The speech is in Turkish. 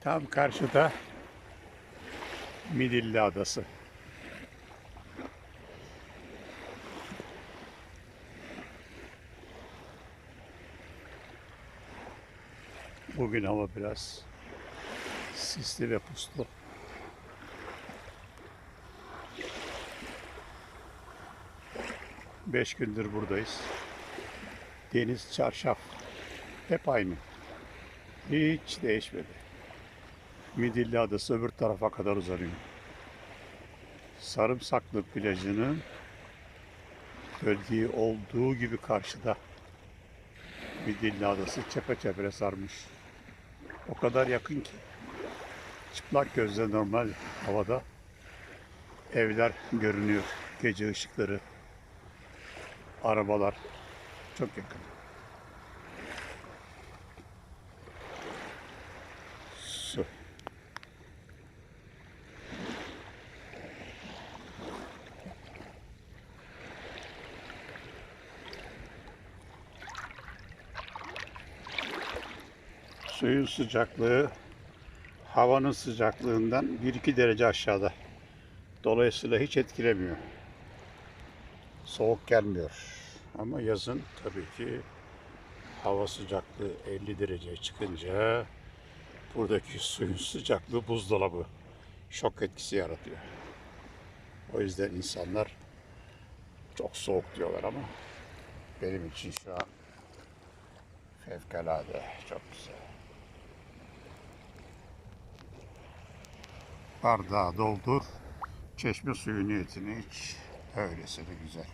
Tam karşıda Midilli Adası. Bugün hava biraz sisli ve puslu. Beş gündür buradayız. Deniz çarşaf. Hep aynı. Hiç değişmedi. Midilli Adası öbür tarafa kadar uzanıyor. Sarımsaklı plajının bölgeyi olduğu gibi karşıda Midilli Adası çepeçevre sarmış. O kadar yakın ki çıplak gözle normal havada evler görünüyor. Gece ışıkları, arabalar çok yakın. Suyun sıcaklığı havanın sıcaklığından 1-2 derece aşağıda. Dolayısıyla hiç etkilemiyor. Soğuk gelmiyor. Ama yazın tabii ki hava sıcaklığı 50 dereceye çıkınca buradaki suyun sıcaklığı buzdolabı şok etkisi yaratıyor. O yüzden insanlar çok soğuk diyorlar ama benim için şu an fevkalade çok güzel. Bardağı doldur, çeşme suyu niyetine iç. Öylesine güzel.